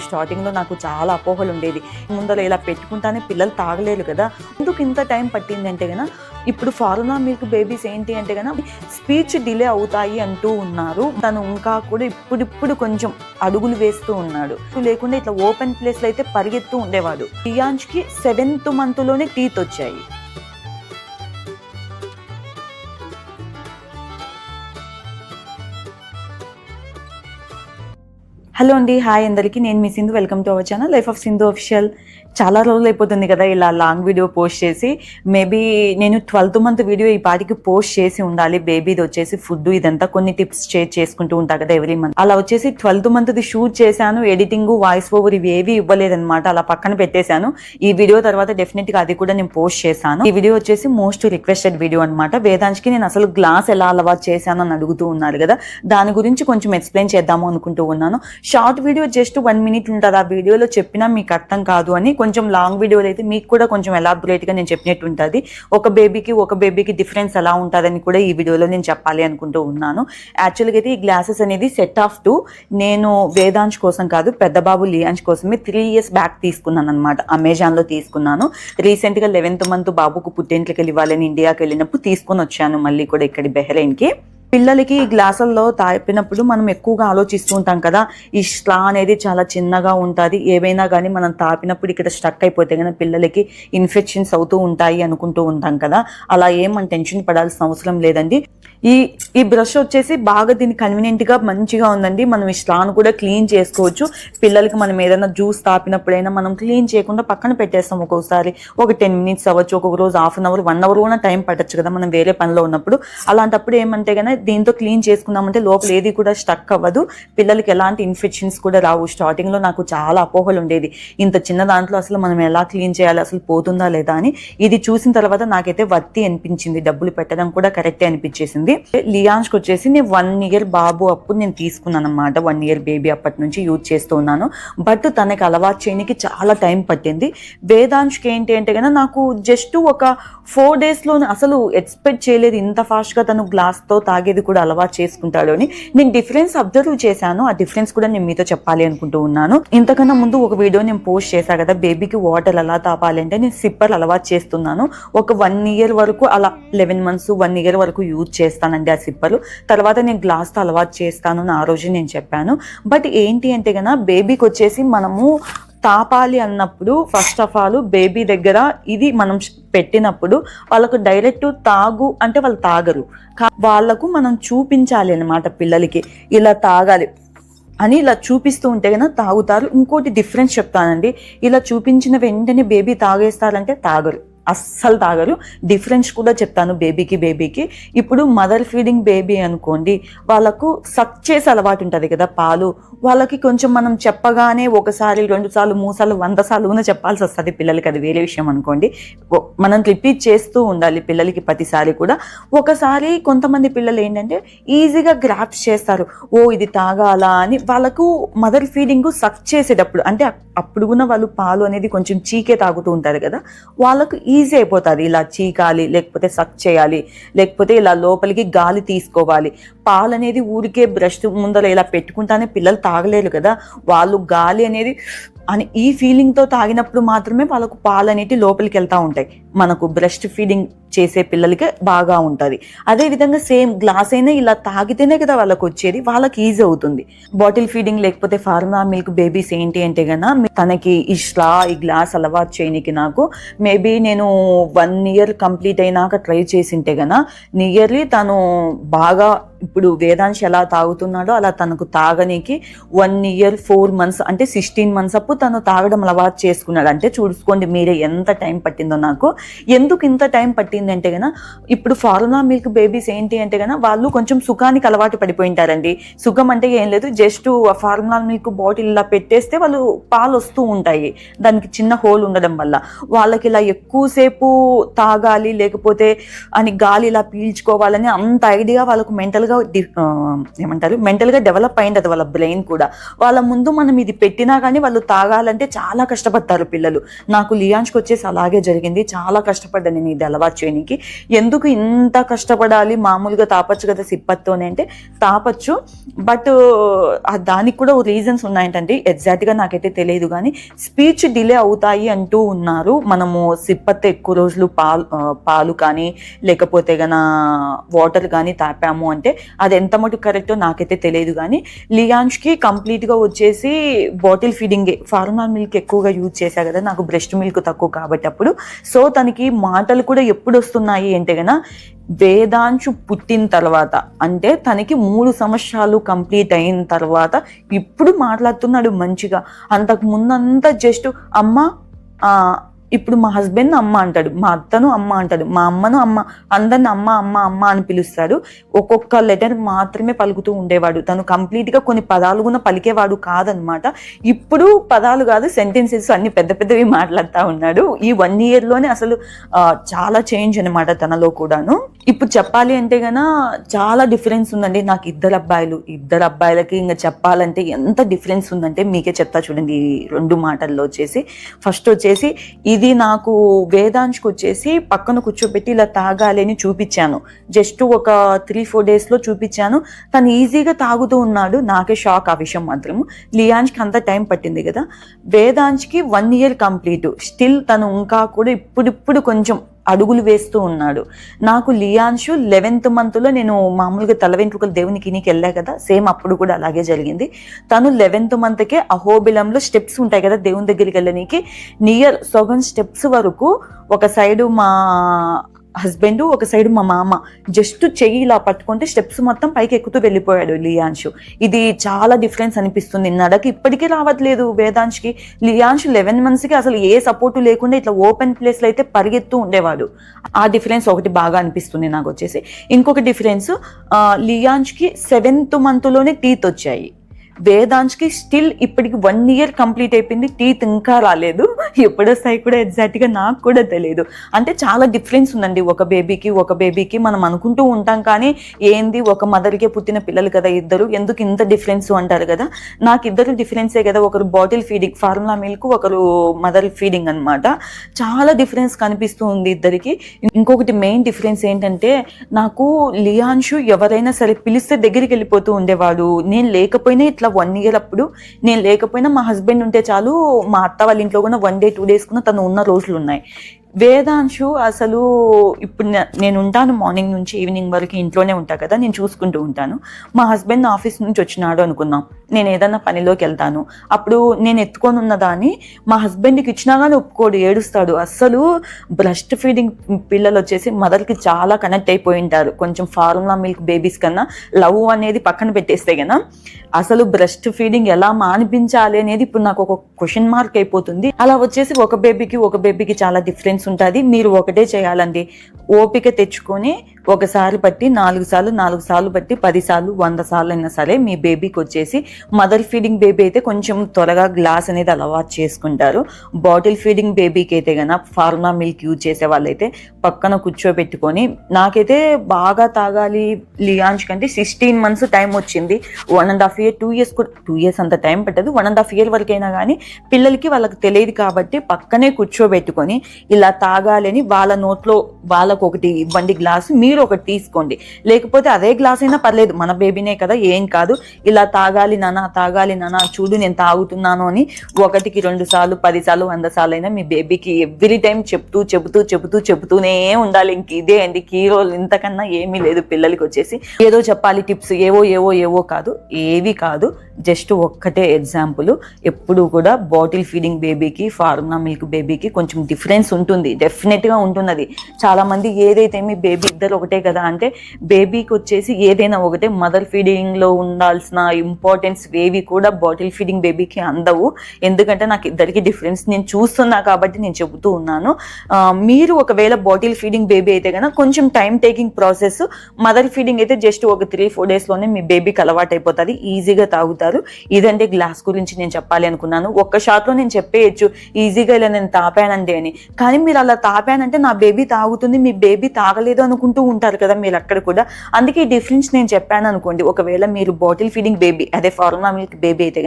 స్టార్టింగ్లో నాకు చాలా అపోహలు ఉండేది ముందర ఇలా పెట్టుకుంటానే పిల్లలు తాగలేరు కదా. ఎందుకు ఇంత టైం పట్టింది అంటే గన ఇప్పుడు ఫార్ములా మిల్క్ బేబీస్ ఏంటి అంటే కదా స్పీచ్ డిలే అవుతాయి అంటూ ఉన్నారు. తను ఇంకా కూడా ఇప్పుడిప్పుడు కొంచెం అడుగులు వేస్తూ ఉన్నాడు. లేకుండా ఇట్లా ఓపెన్ ప్లేస్లో అయితే పరిగెత్తూ ఉండేవాడు. కి సెవెంత్ మంత్లోనే టీత్ వచ్చాయి. హలో అండి హాయ్ అందరికీ. నేను మీ Sindhu welcome to our channel life of Sindhu official చాలా రోజులు అయిపోతుంది కదా ఇలా లాంగ్ వీడియో పోస్ట్ చేసి. మేబీ నేను ట్వెల్త్ మంత్ వీడియో ఈ పాటికి పోస్ట్ చేసి ఉండాలి. బేబీది వచ్చేసి ఫుడ్ ఇదంతా కొన్ని టిప్స్ షేర్ చేసుకుంటూ ఉంటా కదా ఎవ్రీ మంత్. అలా వచ్చేసి ట్వెల్త్ మంత్ది షూట్ చేశాను. ఎడిటింగ్ వాయిస్ ఓవర్ ఇవి ఏవి ఇవ్వలేదన్నమాట. అలా పక్కన పెట్టేశాను. ఈ వీడియో తర్వాత డెఫినెట్గా అది కూడా నేను పోస్ట్ చేశాను. ఈ వీడియో వచ్చేసి మోస్ట్ రిక్వెస్టెడ్ వీడియో అనమాట వేదాంశ్కి నేను అసలు గ్లాస్ ఎలా అలవాటు చేశాను అని అడుగుతూ ఉన్నారు కదా. దాని గురించి కొంచెం ఎక్స్ప్లెయిన్ చేద్దాము అనుకుంటూ ఉన్నాను. Short video just one minute ఉంటుంది. ఆ వీడియోలో చెప్పినా మీకు అర్థం కాదు అని కొంచెం లాంగ్ వీడియోలు అయితే మీకు కూడా కొంచెం ఎలాబొరేట్గా నేను చెప్పినట్టు ఉంటుంది. ఒక బేబీకి ఒక బేబీకి డిఫరెన్స్ ఎలా ఉంటుందని కూడా ఈ వీడియోలో నేను చెప్పాలి అనుకుంటూ ఉన్నాను. యాక్చువల్గా అయితే ఈ గ్లాసెస్ అనేది సెట్ ఆఫ్ టు నేను వేదాంశ్ కోసం కాదు పెద్ద బాబు లియాంశ్ కోసమే త్రీ ఇయర్స్ బ్యాక్ తీసుకున్నాను అనమాట అమెజాన్లో తీసుకున్నాను. రీసెంట్గా లెవెన్త్ మంత్ బాబుకు పుట్టింట్లకి ఇవ్వాలని ఇండియాకి వెళ్ళినప్పుడు తీసుకొని వచ్చాను మళ్ళీ కూడా ఇక్కడ బెహ్రెయిన్కి పిల్లలకి గ్లాసుల్లో తాపినప్పుడు మనం ఎక్కువగా ఆలోచిస్తూ ఉంటాం కదా ఈ స్లా అనేది చాలా చిన్నగా ఉంటుంది. ఏవైనా కానీ మనం తాపినప్పుడు ఇక్కడ స్టక్ అయిపోతే కానీ పిల్లలకి ఇన్ఫెక్షన్స్ అవుతూ ఉంటాయి అనుకుంటూ ఉంటాం కదా. అలా ఏం మనం టెన్షన్ పడాల్సిన అవసరం లేదండి. ఈ ఈ బ్రష్ వచ్చేసి బాగా దీని కన్వీనియంట్గా మంచిగా ఉందండి. మనం ఈ స్లాను కూడా క్లీన్ చేసుకోవచ్చు. పిల్లలకి మనం ఏదైనా జ్యూస్ తాపినప్పుడైనా మనం క్లీన్ చేయకుండా పక్కన పెట్టేస్తాం ఒక్కొక్కసారి ఒక టెన్ మినిట్స్ అవ్వచ్చు ఒక్కొక్క రోజు half an hour one hour కూడా టైం పట్టచ్చు కదా మనం వేరే పనిలో ఉన్నప్పుడు. అలాంటప్పుడు ఏమంటే కానీ దీంతో క్లీన్ చేసుకున్నామంటే లోపల ఏది కూడా స్టక్ అవ్వదు. పిల్లలకి ఎలాంటి ఇన్ఫెక్షన్స్ కూడా రావు. స్టార్టింగ్లో నాకు చాలా అపోహలు ఉండేది. ఇంత చిన్న దాంట్లో అసలు మనం ఎలా క్లీన్ చేయాలి? అసలు పోతుందా లేదా అని. ఇది చూసిన తర్వాత నాకైతే వర్తి అనిపించింది. డబ్బులు పెట్టడం కూడా కరెక్టే అనిపించేసింది. లియాన్స్కి వచ్చేసి నేను వన్ ఇయర్ బాబు అప్పుడు నేను తీసుకున్నాను అనమాట వన్ ఇయర్ బేబీ అప్పటి నుంచి యూజ్ చేస్తూ ఉన్నాను. బట్ తనకి అలవాటు చేయడానికి చాలా టైం పట్టింది. వేదాంశ్కి ఏంటి అంటే కన్నా నాకు జస్ట్ ఒక ఫోర్ డేస్లో అసలు ఎక్స్పెక్ట్ చేయలేదు. ఇంత ఫాస్ట్గా తను గ్లాస్తో తాగేది కూడా అలవాటు చేసుకుంటాడు అని నేను డిఫరెన్స్ అబ్జర్వ్ చేశాను. ఆ డిఫరెన్స్ కూడా నేను మీతో చెప్పాలి అనుకుంటూ ఉన్నాను. ఇంతకన్నా ముందు ఒక వీడియో నేను పోస్ట్ చేశాను కదా బేబీకి వాటర్ ఎలా తాపాలి అంటే నేను సిప్పర్ అలవాటు చేస్తున్నాను. ఒక వన్ ఇయర్ వరకు అలా లెవెన్ మంత్స్ వన్ ఇయర్ వరకు యూజ్ చేస్తానండి ఆ సిప్పరు తర్వాత నేను గ్లాస్తో అలవాటు చేస్తాను అని ఆ రోజు నేను చెప్పాను. బట్ ఏంటి అంటే కన్నా బేబీకి వచ్చేసి మనము తాపాలి అన్నప్పుడు ఫస్ట్ ఆఫ్ ఆల్ బేబీ దగ్గర ఇది మనం పెట్టినప్పుడు వాళ్ళకు డైరెక్ట్ తాగు అంటే వాళ్ళు తాగరు. వాళ్ళకు మనం చూపించాలి అన్నమాట పిల్లలకి. ఇలా తాగాలి అని ఇలా చూపిస్తూ ఉంటే కనుక తాగుతారు. ఇంకోటి డిఫరెన్స్ చెప్తానండి. ఇలా చూపించిన వెంటనే బేబీ తాగేస్తారంటే తాగరు. అస్సలు తాగరు. డిఫరెన్స్ కూడా చెప్తాను బేబీకి బేబీకి ఇప్పుడు మదర్ ఫీడింగ్ బేబీ అనుకోండి వాళ్ళకు సక్ చేసే అలవాటు ఉంటుంది కదా పాలు. వాళ్ళకి కొంచెం మనం చెప్పగానే ఒకసారి రెండు సార్లు మూడు సార్లు వంద సార్లు కూడా చెప్పాల్సి వస్తుంది పిల్లలకి. అది వేరే విషయం అనుకోండి. మనం రిపీట్ చేస్తూ ఉండాలి పిల్లలకి ప్రతిసారి కూడా. ఒకసారి కొంతమంది పిల్లలు ఏంటంటే ఈజీగా గ్రాప్స్ చేస్తారు. ఓ ఇది తాగాలా అని వాళ్ళకు మదర్ ఫీడింగ్ సక్ చేసేటప్పుడు అంటే అప్పుడు కూడా వాళ్ళు పాలు అనేది కొంచెం చీకే తాగుతూ ఉంటారు కదా వాళ్ళకు ఈజీ అయిపోతుంది. ఇలా చీకాలి లేకపోతే సక్ చేయాలి లేకపోతే ఇలా లోపలికి గాలి తీసుకోవాలి. పాలు అనేది ఊరికే బ్రష్ ముందర ఇలా పెట్టుకుంటానే పిల్లలు తాగలేరు కదా. వాళ్ళు గాలి అనేది అని ఈ ఫీలింగ్తో తాగినప్పుడు మాత్రమే వాళ్ళకు పాలు అనేటి లోపలికి వెళ్తూ ఉంటాయి. మనకు బ్రెస్ట్ ఫీడింగ్ చేసే పిల్లలకి బాగా ఉంటుంది. అదే విధంగా సేమ్ గ్లాస్ అయినా ఇలా తాగితేనే కదా వాళ్ళకి వచ్చేది వాళ్ళకి ఈజీ అవుతుంది. బాటిల్ ఫీడింగ్ లేకపోతే ఫార్మా మిల్క్ బేబీస్ ఏంటి అంటే గన తనకి ఈ స్లా ఈ గ్లాస్ అలవాటు చేయనికి నాకు మేబీ నేను వన్ ఇయర్ కంప్లీట్ అయినాక ట్రై చేసింటే కన్నా నియర్లీ తను బాగా ఇప్పుడు వేదాంశ్ ఎలా తాగుతున్నాడో అలా తనకు తాగనీకి వన్ ఇయర్ ఫోర్ మంత్స్ అంటే సిక్స్టీన్ మంత్స్ అప్పుడు తను తాగడం అలవాటు చేసుకున్నాడు. అంటే చూసుకోండి మీరే ఎంత టైం పట్టిందో నాకు. ఎందుకు ఇంత టైం పట్టింది అంటే గన ఇప్పుడు ఫార్ములా మిల్క్ బేబీస్ ఏంటి అంటే గన వాళ్ళు కొంచెం సుఖానికి అలవాటు పడిపోయింటారండి. సుఖం అంటే ఏం లేదు జస్ట్ ఆ ఫార్ములా మిల్క్ బాటిల్ ఇలా పెట్టేస్తే వాళ్ళు పాలు వస్తూ ఉంటాయి. దానికి చిన్న హోల్ ఉండడం వల్ల. వాళ్ళకి ఇలా ఎక్కువసేపు తాగాలి లేకపోతే అని గాలి ఇలా పీల్చుకోవాలని అంత ఐడియా వాళ్ళకు మెంటల్గా మెంటల్గా ఏమంటారు మెంటల్గా డెవలప్ అయింది అది వాళ్ళ బ్రెయిన్ కూడా. వాళ్ళ ముందు మనం ఇది పెట్టినా కానీ వాళ్ళు తాగాలంటే చాలా కష్టపడతారు పిల్లలు. నాకు లియాన్స్కి వచ్చేసి అలాగే జరిగింది. చాలా కష్టపడ్డాను నేను ఇది అలవాటు చేయడానికి. ఎందుకు ఇంత కష్టపడాలి? మామూలుగా తాపచ్చు కదా సిప్పత్తోనే అంటే తాపచ్చు. బట్ దానికి కూడా రీజన్స్ ఉన్నాయంటండి. ఎగ్జాక్ట్గా నాకైతే తెలియదు కానీ స్పీచ్ డిలే అవుతాయి అంటూ ఉన్నారు. మనము సిప్పత్ ఎక్కువ రోజులు పాలు పాలు కానీ లేకపోతే గన వాటర్ కానీ తాపాము అంటే అది ఎంత మటుకు కరెక్టో నాకైతే తెలియదు కానీ లియాన్స్కి కంప్లీట్గా వచ్చేసి బాటిల్ ఫీడింగే ఫార్మల్ మిల్క్ ఎక్కువగా యూజ్ చేశా కదా నాకు బ్రెస్ట్ మిల్క్ తక్కువ కాబట్టి అప్పుడు. సో తనకి మాటలు కూడా ఎప్పుడు వస్తున్నాయి అంటే కదా వేదాంశు పుట్టిన తర్వాత అంటే తనకి మూడు సంవత్సరాలు కంప్లీట్ అయిన తర్వాత ఇప్పుడు మాట్లాడుతున్నాడు మంచిగా. అంతకు ముందంతా జస్ట్ అమ్మ ఇప్పుడు మా హస్బెండ్ అమ్మ అంటాడు మా అత్తను అమ్మ అంటాడు మా అమ్మను అమ్మ అందరిని అమ్మ అమ్మ అమ్మ అని పిలుస్తాడు. ఒక్కొక్క లెటర్ మాత్రమే పలుకుతూ ఉండేవాడు. తను కంప్లీట్గా కొన్ని పదాలు కూడా పలికేవాడు కాదనమాట. ఇప్పుడు పదాలు కాదు సెంటెన్సెస్ అన్ని పెద్ద పెద్దవి మాట్లాడుతూ ఉన్నాడు. ఈ వన్ ఇయర్లోనే అసలు ఆ, చాలా చేంజ్ అనమాట తనలో కూడాను. ఇప్పుడు చెప్పాలి అంటే గన చాలా డిఫరెన్స్ ఉందండి. నాకు ఇద్దరు అబ్బాయిలు. ఇద్దరు అబ్బాయిలకి ఇంకా చెప్పాలంటే ఎంత డిఫరెన్స్ ఉందంటే మీకే చెప్తా చూడండి. ఈ రెండు మాటల్లో వచ్చేసి. ఫస్ట్ వచ్చేసి ఇది ఇది నాకు వేదాంశ్కి వచ్చేసి పక్కన కూర్చోబెట్టి ఇలా తాగాలి అని చూపించాను. జస్ట్ ఒక త్రీ ఫోర్ డేస్లో చూపించాను. తను ఈజీగా తాగుతూ ఉన్నాడు. నాకే షాక్ ఆ విషయం మాత్రం. లియాన్స్కి అంత టైం పట్టింది కదా. వేదాంశ్కి వన్ ఇయర్ కంప్లీట్ స్టిల్ తను ఇంకా కూడా ఇప్పుడిప్పుడు కొంచెం అడుగులు వేస్తూ ఉన్నాడు. నాకు లియాన్షు లెవెన్త్ మంత్లో నేను మామూలుగా తల వెంట్రుకలు దేవునికి నీకు వెళ్ళా కదా సేమ్ అప్పుడు కూడా అలాగే జరిగింది. తను లెవెన్త్ మంత్కే అహోబిలంలో స్టెప్స్ ఉంటాయి కదా దేవుని దగ్గరికి వెళ్ళనీకి. నియర్ సగం స్టెప్స్ వరకు ఒక సైడు మా హస్బెండ్ ఒక సైడ్ మా మామ. జస్ట్ చెయ్యి ఇలా పట్టుకుంటే స్టెప్స్ మొత్తం పైకి ఎక్కుతూ వెళ్ళిపోయాడు లియాన్షు ఇది చాలా డిఫరెన్స్ అనిపిస్తుంది. నడకి ఇప్పటికీ రావట్లేదు వేదాంశ్కి లియాన్షు లెవెన్ మంత్స్కి అసలు ఏ సపోర్టు లేకుండా ఇట్లా ఓపెన్ ప్లేస్లో అయితే పరిగెత్తూ ఉండేవాడు. ఆ డిఫరెన్స్ ఒకటి బాగా అనిపిస్తుంది నాకు వచ్చేసి. ఇంకొక డిఫరెన్స్ లియాన్స్కి సెవెంత్ మంత్లోనే టీత్ వచ్చాయి. వేదాంశ్కి స్టిల్ ఇప్పటికి వన్ ఇయర్ కంప్లీట్ అయిపోయింది. టీత్ ఇంకా రాలేదు. ఎప్పుడు వస్తాయి కూడా ఎగ్జాక్ట్గా నాకు కూడా తెలియదు అంటే చాలా డిఫరెన్స్ ఉందండి. ఒక బేబీకి ఒక బేబీకి మనం అనుకుంటూ ఉంటాం కానీ ఏంది ఒక మదర్కే పుట్టిన పిల్లలు కదా ఇద్దరు? ఎందుకు ఇంత డిఫరెన్స్ అంటారు కదా? నాకు ఇద్దరు డిఫరెన్సే కదా. ఒకరు బాటిల్ ఫీడింగ్ ఫార్ములా మిల్క్ ఒకరు మదర్ ఫీడింగ్ అన్నమాట. చాలా డిఫరెన్స్ కనిపిస్తూ ఉంది ఇద్దరికి. ఇంకొకటి మెయిన్ డిఫరెన్స్ ఏంటంటే నాకు లియాన్షు ఎవరైనా సరే పిలిస్తే దగ్గరికి వెళ్ళిపోతూ ఉండేవాడు. నేను లేకపోయినా ఇట్లా వన్ ఇయర్ అప్పుడు నేను లేకపోయినా మా హస్బెండ్ ఉంటే చాలు మా అత్త వాళ్ళ ఇంట్లో కూడా వన్ డే టూ డేస్ కూడా తను ఉన్న రోజులు ఉన్నాయి. వేదాంశు అసలు ఇప్పుడు నేను ఉంటాను మార్నింగ్ నుంచి ఈవినింగ్ వరకు ఇంట్లోనే ఉంటా కదా నేను చూసుకుంటూ ఉంటాను. మా హస్బెండ్ ఆఫీస్ నుంచి వచ్చినాడు అనుకుందాం. నేను ఏదన్నా పనిలోకి వెళ్తాను. అప్పుడు నేను ఎత్తుకొని ఉన్నదాన్ని మా హస్బెండ్కి ఇచ్చినా కానీ ఒప్పుకోడు ఏడుస్తాడు. అస్సలు బ్రెస్ట్ ఫీడింగ్ పిల్లలు వచ్చేసి మదర్కి చాలా కనెక్ట్ అయిపోయి ఉంటారు. కొంచెం ఫార్ములా మిల్క్ బేబీస్ కన్నా లవ్ అనేది పక్కన పెట్టేస్తే కదా అసలు బ్రెస్ట్ ఫీడింగ్ ఎలా మానిపించాలి అనేది ఇప్పుడు నాకు ఒక క్వశ్చన్ మార్క్ అయిపోతుంది. అలా వచ్చేసి ఒక బేబీకి ఒక బేబీకి చాలా డిఫరెన్స్ ఉంటుంది మీరు ఒకటే చేయాలండి. ఓపిక తెచ్చుకొని ఒకసారి బట్టి నాలుగు సార్లు నాలుగు సార్లు బట్టి పది సార్లు వంద సార్లు అయినా సరే మీ బేబీకి వచ్చేసి మదర్ ఫీడింగ్ బేబీ అయితే కొంచెం త్వరగా గ్లాస్ అనేది అలవాటు చేసుకుంటారు. బాటిల్ ఫీడింగ్ బేబీకి అయితే గన ఫార్మా మిల్క్ యూజ్ చేసే వాళ్ళైతే పక్కన కూర్చోబెట్టుకొని నాకైతే బాగా తాగాలి లియాన్స్ కంటే సిక్స్టీన్ మంత్స్ టైం వచ్చింది. One and half year two years కూడా టూ ఇయర్స్ అంత టైం పట్టదు. వన్ అండ్ హాఫ్ ఇయర్ వరకైనా కానీ పిల్లలకి వాళ్ళకి తెలియదు కాబట్టి పక్కనే కూర్చోబెట్టుకొని ఇలా తాగాలని వాళ్ళ నోట్లో వాళ్ళకు ఒకటి ఇవ్వండి గ్లాస్ మీరు ఒకటి తీసుకోండి. లేకపోతే అదే గ్లాస్ అయినా పర్లేదు మన బేబీనే కదా ఏం కాదు. ఇలా తాగాలి నానా తాగాలి నానా చూడు నేను తాగుతున్నాను అని ఒకటికి రెండు సార్లు పది సార్లు వంద సార్లు అయినా మీ బేబీకి ఎవ్రీ టైం చెప్తూ చెబుతూ చెబుతూ చెబుతూనే ఉండాలి. ఇంక ఇదే అండి కీరోలు ఇంతకన్నా ఏమీ లేదు పిల్లలకి వచ్చేసి. ఏదో చెప్పాలి టిప్స్ ఏవో ఏవో ఏవో కాదు ఏవి కాదు. జస్ట్ ఒక్కటే ఎగ్జాంపుల్. ఎప్పుడు కూడా బాటిల్ ఫీడింగ్ బేబీకి ఫార్ములా మిల్క్ బేబీకి కొంచెం డిఫరెన్స్ ఉంటుంది. డెఫినెట్గా ఉంటున్నది. చాలా మంది ఏదైతే మీ బేబీ ఇద్దరు ఒకటే కదా అంటే బేబీకి వచ్చేసి ఏదైనా ఒకటే మదర్ ఫీడింగ్లో ఉండాల్సిన ఇంపార్టెన్స్ ఏవి కూడా బాటిల్ ఫీడింగ్ బేబీకి అందవు. ఎందుకంటే నాకు ఇద్దరికి డిఫరెన్స్ నేను చూస్తున్నా కాబట్టి నేను చెబుతూ ఉన్నాను. మీరు ఒకవేళ బాటిల్ ఫీడింగ్ బేబీ అయితే కనుక కొంచెం time taking process mother feeding అయితే జస్ట్ ఒక త్రీ ఫోర్ డేస్లోనే మీ బేబీకి అలవాటు అయిపోతుంది. ఈజీగా తాగుతారు. ఇదంటే గ్లాస్ గురించి నేను చెప్పాలి అనుకున్నాను. ఒక్క షాట్లో నేను చెప్పేయచ్చు. ఈజీగా ఇలా నేను తాపానండి అని. కానీ మీరు మీరు అలా తాపానంటే నా బేబీ తాగుతుంది మీ బేబీ తాగలేదు అనుకుంటూ ఉంటారు కదా మీరు అక్కడ కూడా. అందుకే ఈ డిఫరెన్స్ నేను చెప్పాను అనుకోండి ఒకవేళ మీరు బాటిల్ ఫీడింగ్ బేబీ అదే ఫార్మా మిల్క్ బేబీ అయితే